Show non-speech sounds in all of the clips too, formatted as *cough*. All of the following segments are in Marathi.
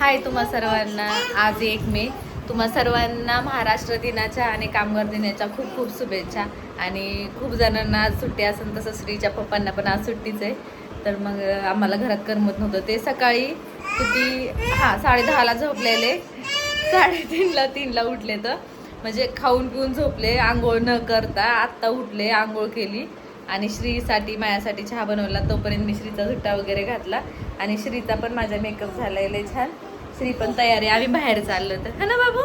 हाय तुम्हा सर्वांना आज एक मे. तुम्हा सर्वांना महाराष्ट्र दिनाच्या आणि कामगार दिनाच्या खूप खूप शुभेच्छा. आणि खूप जणांना आज सुट्टी असेल तसं श्रीच्या पप्पांना पण आज सुट्टीच आहे. तर मग आम्हाला घरात करमत नव्हतं. ते सकाळी किती हां साडेदहाला झोपलेले. साडेतीनला तीनला उठले तर. म्हणजे खाऊन पिऊन झोपले आंघोळ न करता आत्ता उठले आंघोळ केली. आणि श्रीसाठी माझ्यासाठी चहा बनवला. तोपर्यंत मी श्रीचा झुट्टा वगैरे घातला. आणि श्रीचा पण माझा मेकअप झालेला लय छान. श्री पण तयार आहे. आम्ही बाहेर चाललो तर हा ना बाबू?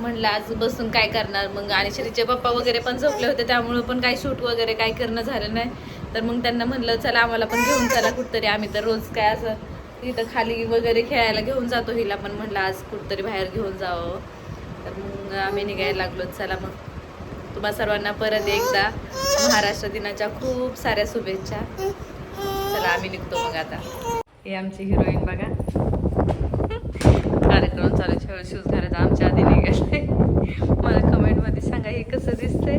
म्हणलं आज बसून काय करणार? मग आणि श्रीचे पप्पा वगैरे पण झोपले होते. त्यामुळं पण काही शूट वगैरे काय करणं झालं नाही. तर मग त्यांना म्हणलं चला आम्हाला पण घेऊन चला कुठतरी. आम्ही तर रोज काय असं इथं खाली वगैरे खेळायला घेऊन जातो हिला पण. म्हणलं आज कुठतरी बाहेर घेऊन जावं. तर मग आम्ही निघायला लागलो. चला मग. तुम्हा सर्वांना परत एकदा महाराष्ट्र दिनाच्या खूप साऱ्या शुभेच्छा. चला आम्ही निघतो मग आता. हे आमची हिरोईन बघा. कार्यक्रम चालू छळ शूज घालायचा आमच्या आधी निघाले मला कमेंटमध्ये सांगा हे कसं दिसतंय?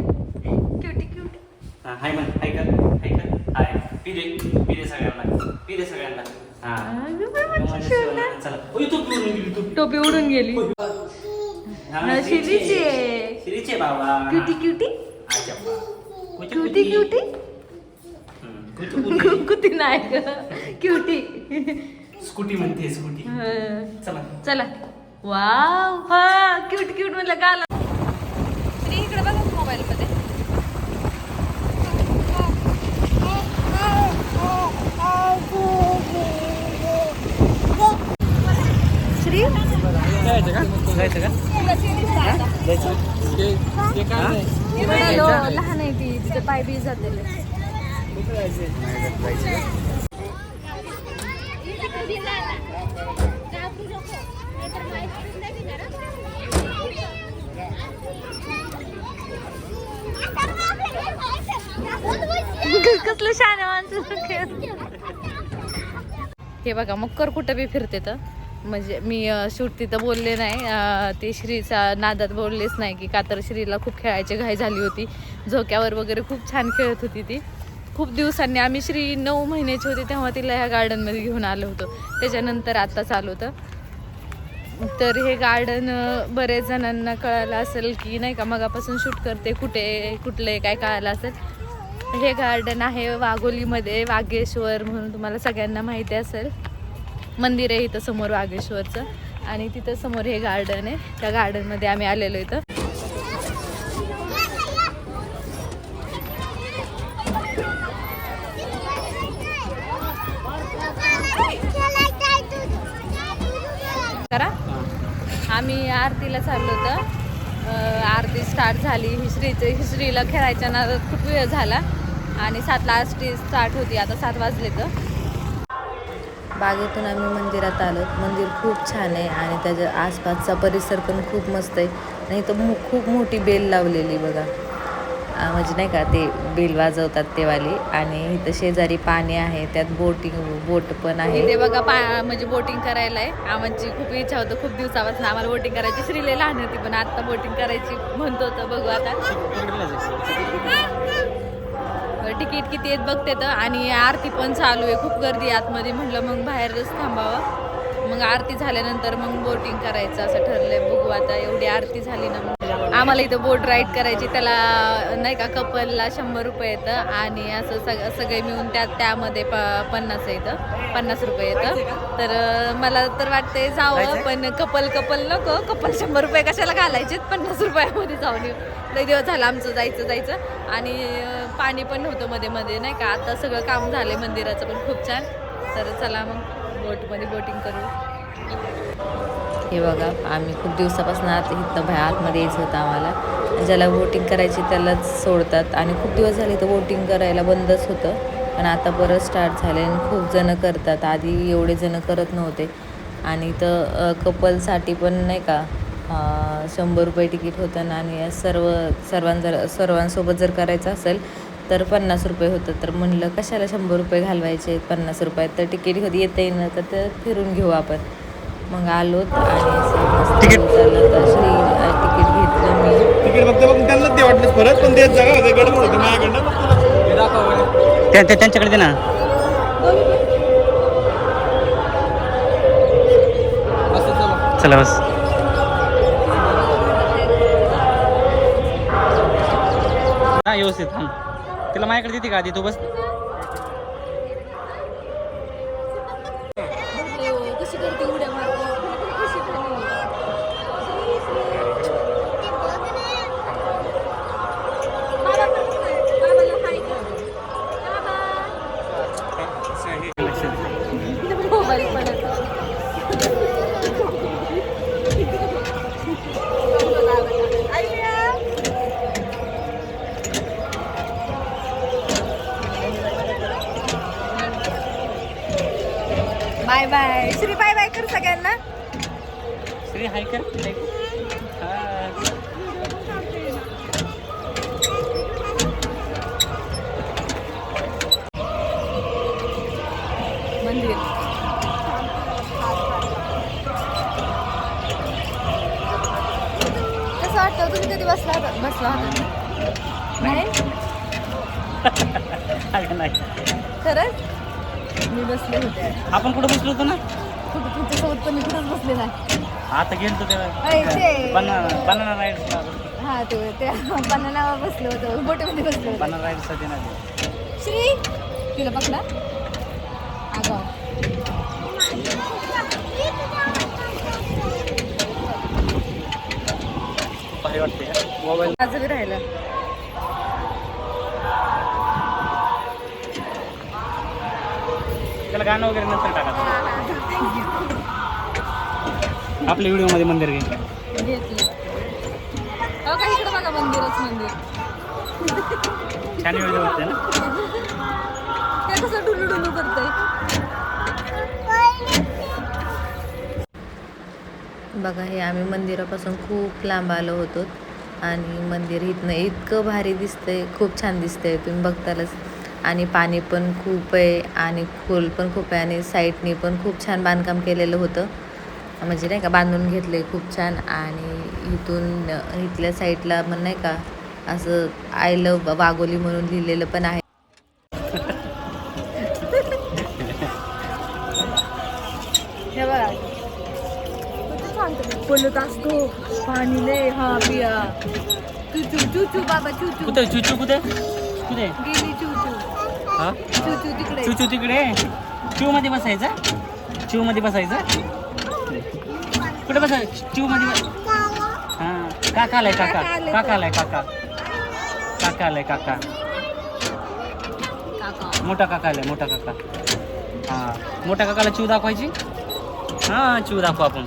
क्युटी क्यूट हाय म्हण हाय कर हाय कर हाय. पी दे पी दे सगळ्यांना. पी दे सगळ्यांना. हा. टोपी उडून गेली. शिरीचे. शिरीचे. बाबा. Cutie cutie cutie cutie. कुती नाही क्युटी स्कूटी म्हणते स्कूटी चला. चला. वाव हा क्यूट क्यूट म्हणलं का आला? इकडे बघा मोबाईल मध्ये. श्री? जायचं का? जायचं का? इकडे लो लहान आहे ती तिचे पाय बी जाते कसलं छान माणसं. हे बघा मकर कुठं बी फिरते तर. म्हणजे मी शूट तिथं बोलले नाही ते श्रीचा नादात बोललेच नाही की कातर श्रीला खूप खेळायची घाई झाली होती. झोक्यावर वगैरे खूप छान खेळत होती ती. खूप दिवसांनी आम्ही श्री नऊ महिन्याची होती तेव्हा तिला ह्या गार्डनमध्ये घेऊन आलो होतो. त्याच्यानंतर आत्ताच चालू होतं. तर हे गार्डन बरेच जणांना कळालं असेल की नाही का मगापासून शूट करते कुठे कुठले काय कळालं असेल. हे गार्डन आहे वाघोलीमध्ये वाघेश्वर म्हणून तुम्हाला सगळ्यांना माहिती असेल. मंदिर आहे इथं समोर वागेश्वरचं. आणि तिथं समोर हे गार्डन आहे. त्या गार्डनमध्ये आम्ही आलेलो इथं करा आम्ही आरतीला चाललो होतं. आरती स्टार्ट झाली. हिस्ट्रीचं हिस्ट्रीला खेळायच्या ना खूप वेळ झाला. आणि सातला आरती स्टार्ट होती. आता सात वाजले तर. बागेतून आम्ही मंदिरात आलो. मंदिर खूप छान आहे आणि त्याच्या आसपासचा परिसर पण खूप मस्त आहे. आणि इथं खूप मोठी बेल लावलेली बघा. म्हणजे नाही का ते बेल वाजवतात ते वाली आणि इथं शेजारी पाणी आहे त्यात बोटिंग बोट पण आहे. ते बघा पा म्हणजे बोटिंग करायला आहे आमची खूप इच्छा होतं खूप दिवसापासून आम्हाला बोटिंग करायची. श्रीले लहान होती पण आता बोटिंग करायची म्हणतो होतं. बघू आता. तिकीट किती आहेत बघते तर. आणि आरती पण चालू आहे खूप गर्दी आतमध्ये. म्हटलं मग बाहेरच थांबावं. मग आरती झाल्यानंतर मग बोटिंग करायचं असं ठरलंय. बघू आता एवढी आरती झाली ना मग. आम्हाला इथं बोट राईड करायची त्याला नाही का कपलला शंभर रुपये येतं आणि असं सग सगळे मिळून त्यात त्यामध्ये प पन्नास येतं पन्नास रुपये येतं. तर मला तर वाटतंय जावं पण कपल कपल नको. कपल शंभर रुपये कशाला घालायचे? पन्नास रुपयामध्ये जाऊन येऊ. लई दिवस झाला आमचं जायचं जायचं. आणि पाणी पण होतं मध्ये मध्ये नाही का. आता सगळं काम झालंय मंदिराचं पण खूप छान. तर चला मग बोटमध्ये बोटिंग करू. हे बघा आम्ही खूप दिवसापासून आत इथं बाहेर आतमध्ये यायचं होतं आम्हाला. ज्याला बोटिंग करायची त्यालाच सोडतात. आणि खूप दिवस झाले तर बोटिंग करायला बंदच होतं. पण आता परत स्टार्ट झाले आणि खूप जणं करतात. आधी एवढे जणं करत नव्हते. आणि तर कपलसाठी पण नाही का शंभर रुपये तिकीट होतं. आणि सर्व सर्वां जर सर्वांसोबत जर करायचं असेल तर पन्नास रुपये होतं तर म्हणलं कशाला शंभर रुपये घालवायचे? पन्नास रुपयात तर तिकीट येतं येता येईन. तर फिरून घेऊ आपण. मग आलो आणि तिकीट? घेतलं मी. तिकीट फक्त बघ त्यांना ते वाटलं परत पण ते जागा होते गडबड होती माझ्याकडनं. मग त्यांच्याकडे दे ना. चला. बस. हा व्यवस्थित थांब. तिला माझ्याकडे देते का आधी? तू बस कशी करते उड्या मोबाईल पडत bye bye Shri bye bye कर सगळ्यांना श्री हाय कर. मंदिर. कसं वाटतं तुम्ही कधी बसला बसला नाही. खरंच? मी बसले होते. आपण कुठं बसलो होतो ना? कुठं तुमच्यासोबत पण मी कुठंच बसले नाही. आता गेलतो अय, ते- बनाना हा ते ते बनानावर बसलो होतो बोटीमध्ये बसलो होतो. बनाना साठी श्री तिला पकडा. अगं भारी वाटते मोबाईल. माझं बी राहिलं. त्याला गाणं वगैरे नंतर टाका आपल्या व्हिडिओमध्ये मंदिर घे. घेतली. हो का इकडे बघा मंदिरच मंदिर. छान व्हिडिओ होते ना? ते कसं डुलू डुलू करतंय. बघा हे आम्ही मंदिरापासून खूप लांब आलो होतो आणि मंदिर इथनं इतकं भारी दिसतंय खूप छान दिसतंय तुम्ही बघतालच. आणि पाणी पण खूप आहे आणि खोल पण खूप आहे आणि साईडनी पण खूप छान बांधकाम केलेलं होतं. म्हणजे नाही का बांधून घेतले खूप छान आणि इथून इथल्या साईडला पण नाही का असं आय लव वागोली म्हणून लिहिलेलं पण आहे. *laughs* हे बघा. बोलत असतो पाणी लय हा पिया चुचू चुचू बाबा चुचू. कुठे चुचू कुठे? कुठे? गेली चुचू. हा? चुचू तिकडे. चुचू तिकडे? मध्ये बसायचं? चिवमध्ये बसायचं? कुठे बसाय चिवमध्ये बस हा काका आलाय काका काका आले काका आलाय काका काका आलाय काका काका मोठा काका आलाय मोठा काका हा मोठ्या काकाला चिव दाखवायची हा चिव दाखवू आपण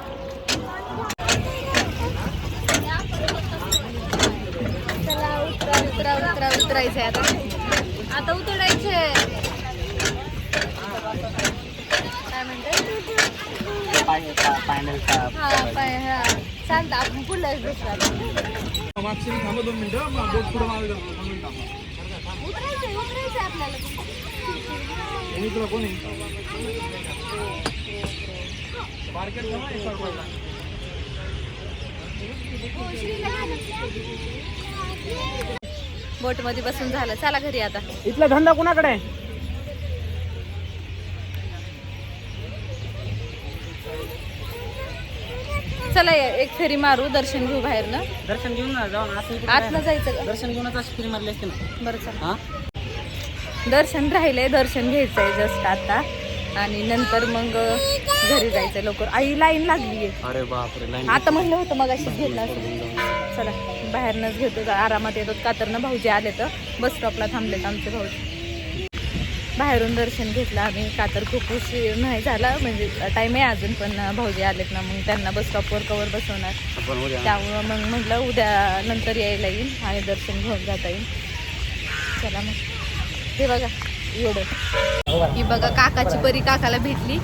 चला उतरा उतरा उतरा उतरायचंय आता आता उतरायचंय काय म्हणते पाय फायनल हा पाय हा आपण पुढला दुसरा मागची थांबा दोन मिनिटं बोट मागे उतरायचंय उतरायचंय आपल्याला तुला कोण मार्केट बोटमध्ये बसून झालं. चला घरी आता. इथला धंदा कुणाकडे चला ये, एक फेरी मारू दर्शन घेऊ बाहेर ना दर्शन घेऊन ना जाऊन असं इकडे आतनं काय? जायचं का? दर्शन घेऊनच अशी फिरी मारली असते ना. बरं चला. हा? दर्शन राहिलंय दर्शन घ्यायचंय जस्ट आता. आणि नंतर मग घरी जायचंय लवकर. आई लाईन लागलीये. अरे बापरे लाईन आता म्हणलं होतं मग अशीच घेतलं असं चला बाहेरनच घेतो आरामात येतो. का तर ना भाऊजी आले तर बस स्टॉपला थांबलेत आमचे भाऊजी. बाहेरून दर्शन घेतलं. आम्ही का तर खूप उशीर नाही झाला. म्हणजे टाईम आहे अजून पण भाऊजी आलेत ना मग त्यांना बस स्टॉपवर कवर बसवणार. त्यामुळं मग म्हटलं उद्या नंतर यायला येईल आणि दर्शन घेऊन जाता येईल. चला मग. हे बघा एवढं. ही बघा काकाची परी काकाला भेटली.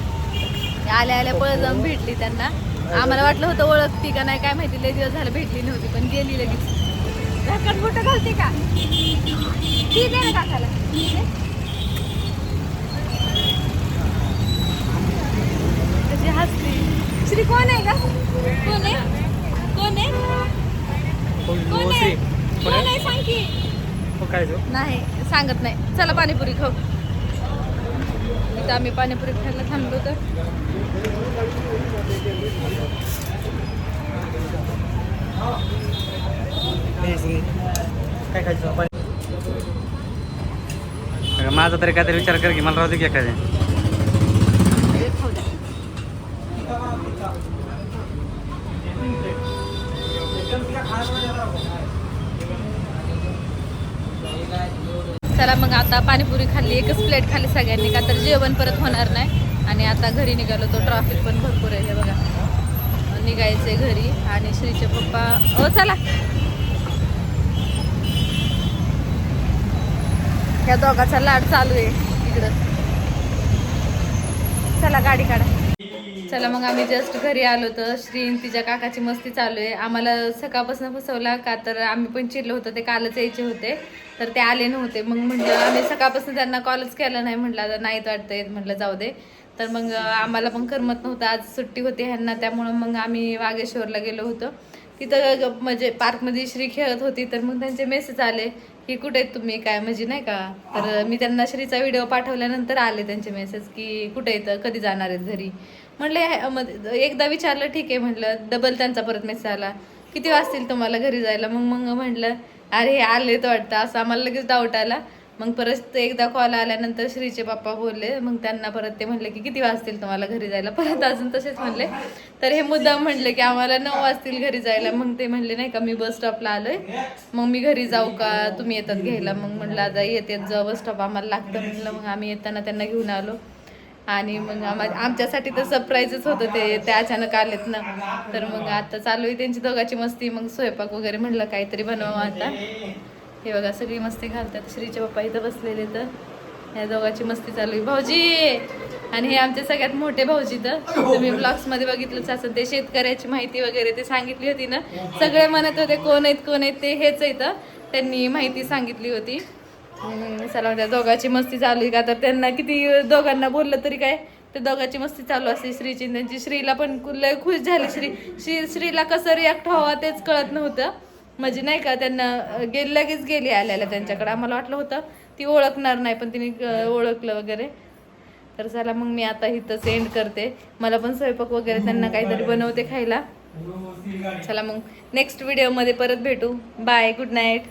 आल्या आल्या पळ जाऊन भेटली त्यांना. आम्हाला वाटलं होतं ओळखती का नाही काय माहिती लय दिवस झालं भेटली नव्हती पण गेली लगेच. घालते का? ठीक आहे ना काकाला. ठीक आहे? दुसरी कोण आहे का? कोण आहे? कोण आहे? कोण आहे? कोण आहे? सांग की. नाही सांगत नाही. चला पाणीपुरी खाऊ. इथं आम्ही पाणीपुरी खायला थांबलो तर. काय खायचं? माझा तरी काहीतरी विचार कर की मला राहू दे की एखाद्या. चला मग आता पाणीपुरी खाल्ली एकच प्लेट खाल्ली सगळ्यांनी का तर जेवण परत होणार नाही. आणि आता घरी निघालो तो ट्रॉफिक पण भरपूर आहे बघा. निघायचे घरी आणि श्रीचे पप्पा हो चला. या दोघाचा लाड चालू आहे इकडं. चला गाडी काढा. चला मग आम्ही जस्ट घरी आलो तर श्री तिच्या काकाची मस्ती चालू आहे. आम्हाला सकाळपासून फसवला का तर आम्ही पण चिरलो होतो. ते कालच यायचे होते. तर ते आले नव्हते. मग म्हटलं आम्ही सकाळपासून त्यांना कॉलच केला नाही. म्हटलं आता नाहीत वाटतंय. म्हटलं जाऊ दे. तर मग आम्हाला पण करमत नव्हतं. आज सुट्टी होती ह्यांना. त्यामुळं मग आम्ही वागेश्वरला गेलो होतो. तिथं म्हणजे पार्कमध्ये श्री खेळत होती. तर मग त्यांचे मेसेज आले की कुठे आहेत तुम्ही? काय? म्हणजे नाही का? तर मी त्यांना श्रीचा व्हिडिओ पाठवल्यानंतर आले त्यांचे मेसेज की कुठे येतं कधी जाणार आहेत घरी? म्हटलं एकदा विचारलं ठीक आहे म्हटलं डबल त्यांचा परत मेसेज आला. किती वाजतील तुम्हाला घरी जायला? मग मग म्हटलं अरे हे आले तर वाटतं. असं आम्हाला लगेच डाऊट आला. मग परत ते एकदा कॉल आल्यानंतर श्रीचे पप्पा बोलले. मग त्यांना परत ते म्हणले की किती वाजतील तुम्हाला घरी जायला? परत अजून तसेच म्हणले. तर हे मुद्दाम म्हणले की आम्हाला नऊ वाजतील घरी जायला. मग ते म्हणले नाही का मी बस स्टॉपला आलोय. मग मी घरी जाऊ का? तुम्ही येतात घ्यायला. मग म्हटलं आता येते जा बस स्टॉप आम्हाला लागतं. म्हटलं मग आम्ही येताना त्यांना घेऊन आलो. आणि मग आम्हा आमच्यासाठी तर सरप्राईजच होतं ते ते अचानक आलेत ना. तर मग आता चालू आहे त्यांची दोघाची मस्ती मग स्वयंपाक वगैरे म्हणलं काहीतरी बनवावं आता. हे बघा सगळी मस्ती घालतात. श्रीचे पप्पा इथं बसलेले तर. या दोघाची मस्ती चालू आहे. भाऊजी! आणि हे आमचे सगळ्यात मोठे भाऊजी तर. तुम्ही ब्लॉग्समध्ये बघितलंच असं ते शेतकऱ्याची माहिती वगैरे ते सांगितली होती ना. सगळे म्हणत होते कोण आहेत कोण आहेत ते हेच येतं त्यांनी माहिती सांगितली होती. चला त्या दोघांची मस्ती चालू आहे का? तर त्यांना किती दोघांना बोललं तरी काय? ते दोघांची मस्ती चालू असते श्रीची त्यांची श्रीला पण लय खुश झाली. श्री श्री श्रीला कसं रिॲक्ट व्हावा तेच कळत नव्हतं. म्हणजे नाही का त्यांना गेली लगेच गेली आल्याला त्यांच्याकडे. आम्हाला वाटलं होतं ती ओळखणार नाही पण तिने ओळखलं वगैरे. तर चला मग मी आता इथंच सेंड करते. मला पण स्वयंपाक वगैरे त्यांना काहीतरी बनवते खायला. चला मग नेक्स्ट व्हिडिओमध्ये परत भेटू. Bye good night